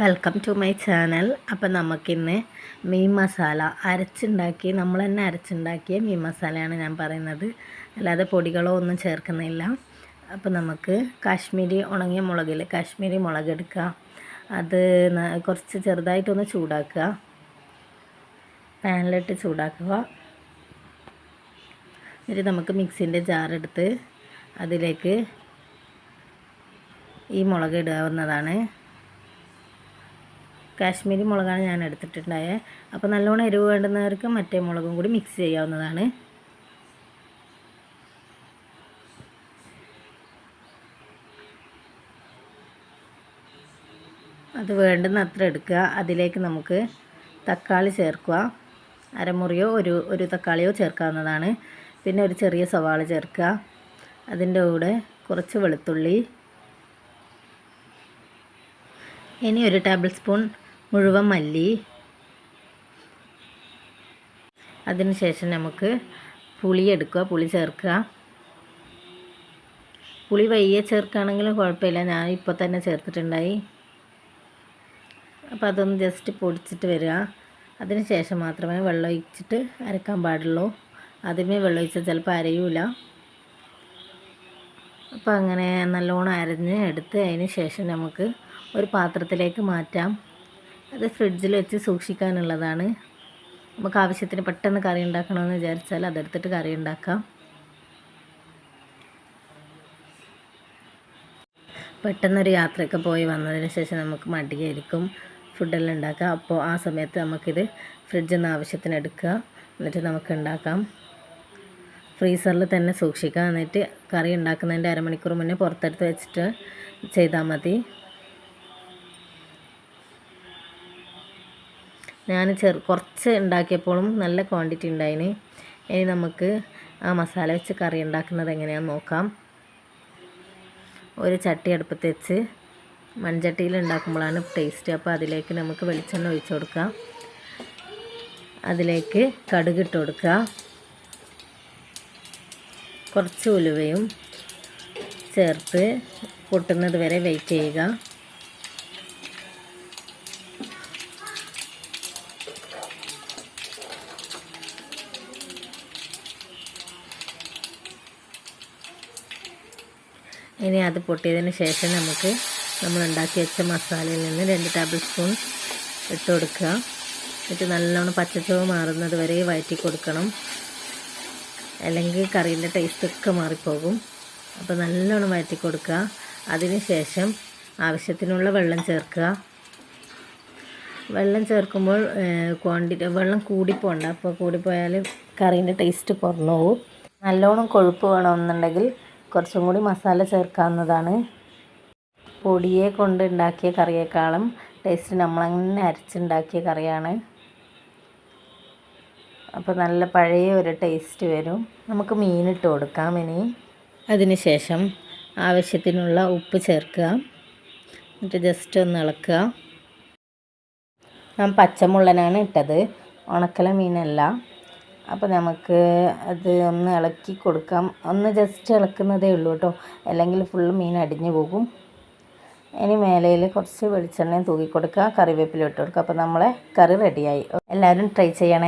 Welcome to my channel അപ്പം നമുക്കിന്ന് മീൻ മസാല അരച്ചുണ്ടാക്കി നമ്മൾ തന്നെ അരച്ചുണ്ടാക്കിയ മീൻ മസാലയാണ് ഞാൻ പറയുന്നത്. അല്ലാതെ പൊടികളോ ഒന്നും ചേർക്കുന്നില്ല. അപ്പം നമുക്ക് കാശ്മീരി ഉണങ്ങിയ മുളകിൽ കാശ്മീരി മുളക് എടുക്കുക. അത് കുറച്ച് ചെറുതായിട്ടൊന്ന് ചൂടാക്കുക. പാനിലിട്ട് ചൂടാക്കുക. എന്നിട്ട് നമുക്ക് മിക്സിന്റെ ജാറെടുത്ത് അതിലേക്ക് ഈ മുളക് ഇടാവുന്നതാണ്. കാശ്മീരി മുളകാണ് ഞാൻ എടുത്തിട്ടുണ്ടായത് അപ്പോൾ നല്ലോണം എരിവ് വേണ്ടുന്നവർക്ക് മറ്റേ മുളകും കൂടി മിക്സ് ചെയ്യാവുന്നതാണ്. അത് വേണ്ടുന്ന അത്ര എടുക്കുക. അതിലേക്ക് നമുക്ക് തക്കാളി ചേർക്കുക. അരമുറിയോ ഒരു ഒരു തക്കാളിയോ ചേർക്കാവുന്നതാണ്. പിന്നെ ഒരു ചെറിയ സവാള ചേർക്കുക. അതിന്റെ കൂടെ കുറച്ച് വെളുത്തുള്ളി. ഇനി ഒരു ടേബിൾ സ്പൂൺ മുഴുവൻ മല്ലി. അതിനുശേഷം നമുക്ക് പുളി എടുക്കുക പുളി ചേർക്കുക. പുളി വയ്യെ ചേർക്കുകയാണെങ്കിലും കുഴപ്പമില്ല. ഞാൻ ഇപ്പോൾ തന്നെ ചേർത്തിട്ടുണ്ടായി. അപ്പോൾ അതൊന്ന് ജസ്റ്റ് പൊടിച്ചിട്ട് വരിക. അതിന് ശേഷം മാത്രമേ വെള്ളം ഒഴിച്ചിട്ട് അരക്കാൻ പാടുള്ളൂ. ആദ്യമേ വെള്ളം ഒഴിച്ചാൽ ചിലപ്പോൾ അരയൂല. അപ്പോൾ അങ്ങനെ നല്ലോണം അരഞ്ഞ് എടുത്ത് അതിന് ശേഷം നമുക്ക് ഒരു പാത്രത്തിലേക്ക് മാറ്റാം. അത് ഫ്രിഡ്ജിൽ വെച്ച് സൂക്ഷിക്കാനുള്ളതാണ്. നമുക്ക് ആവശ്യത്തിന് പെട്ടെന്ന് കറി ഉണ്ടാക്കണമെന്ന് വിചാരിച്ചാൽ അതെടുത്തിട്ട് കറി ഉണ്ടാക്കാം. പെട്ടെന്നൊരു യാത്രയൊക്കെ പോയി വന്നതിന് ശേഷം നമുക്ക് മടിയായിരിക്കും. ഫുഡെല്ലാം ഉണ്ടാക്കാം. അപ്പോൾ ആ സമയത്ത് നമുക്കിത് ഫ്രിഡ്ജിൽ നിന്ന് ആവശ്യത്തിന് എടുക്കുക. എന്നിട്ട് നമുക്ക് ഉണ്ടാക്കാം. ഫ്രീസറിൽ തന്നെ സൂക്ഷിക്കുക. എന്നിട്ട് കറി ഉണ്ടാക്കുന്നതിന്റെ അരമണിക്കൂർ മുന്നേ പുറത്തെടുത്ത് വെച്ചിട്ട് ചെയ്താൽ മതി. ഞാൻ ചെറു കുറച്ച് ഉണ്ടാക്കിയപ്പോഴും നല്ല ക്വാണ്ടിറ്റി ഉണ്ടായിന്. ഇനി നമുക്ക് ആ മസാല വെച്ച് കറി ഉണ്ടാക്കുന്നത് എങ്ങനെയാണെന്ന് നോക്കാം. ഒരു ചട്ടി അടുപ്പത്ത് വെച്ച് മൺചട്ടിയിൽ ഉണ്ടാക്കുമ്പോഴാണ് ടേസ്റ്റ് അപ്പോൾ അതിലേക്ക് നമുക്ക് വെളിച്ചെണ്ണ ഒഴിച്ചു കൊടുക്കാം അതിലേക്ക് കടുക് ഇട്ട് കൊടുക്കുക. കുറച്ച് ഉലുവയും ചേർത്ത് പൊട്ടുന്നത് വരെ വെയിറ്റ് ചെയ്യുക. ഇനി അത് പൊട്ടിയതിന് ശേഷം നമുക്ക് നമ്മൾ ഉണ്ടാക്കി വെച്ച മസാലയിൽ നിന്ന് രണ്ട് ടേബിൾ സ്പൂൺ ഇട്ട് കൊടുക്കുക. എന്നിട്ട് നല്ലോണം പച്ചച്ചുവ മാറുന്നത് വരെ വഴറ്റി കൊടുക്കണം. അല്ലെങ്കിൽ കറീന്റെ ടേസ്റ്റൊക്കെ മാറിപ്പോകും. അപ്പോൾ നല്ലോണം വഴറ്റി കൊടുക്കുക. അതിന് ശേഷം ആവശ്യത്തിനുള്ള വെള്ളം ചേർക്കുക. വെള്ളം ചേർക്കുമ്പോൾ ക്വാണ്ടിറ്റി വെള്ളം കൂടിപ്പോണ്ട. അപ്പോൾ കൂടിപ്പോയാൽ കറീന്റെ ടേസ്റ്റ് കുറഞ്ഞു പോകും നല്ലോണം കൊഴുപ്പ് വേണമെന്നുണ്ടെങ്കിൽ കുറച്ചും കൂടി മസാല ചേർക്കാവുന്നതാണ്. പൊടിയെ കൊണ്ട് ഉണ്ടാക്കിയ കറിയേക്കാളും ടേസ്റ്റ് നമ്മളങ്ങനെ അരച്ചുണ്ടാക്കിയ കറിയാണ്. അപ്പോൾ നല്ല പഴയ ഒരു ടേസ്റ്റ് വരും. നമുക്ക് മീനിട്ട് കൊടുക്കാം ഇനി. അതിനുശേഷം ആവശ്യത്തിനുള്ള ഉപ്പ് ചേർക്കുക. എന്നിട്ട് ജസ്റ്റ് ഒന്ന് ഇളക്കുക. ഞാൻ പച്ചമുള്ളനാണ് ഇട്ടത്. ഉണക്കല മീനല്ല. അപ്പോൾ നമുക്ക് അത് ഒന്ന് ഇളക്കി കൊടുക്കാം. ഒന്ന് ജസ്റ്റ് ഇളക്കുന്നതേ ഉള്ളൂ കേട്ടോ. അല്ലെങ്കിൽ ഫുള്ള് മീൻ അടിഞ്ഞു പോകും. ഇനി മേലയിൽ കുറച്ച് വെളിച്ചെണ്ണയും തൂക്കി കൊടുക്കുക. കറിവേപ്പില ഇട്ട് കൊടുക്കുക. അപ്പോൾ നമ്മളെ കറി റെഡിയായി എല്ലാവരും ട്രൈ ചെയ്യണേ.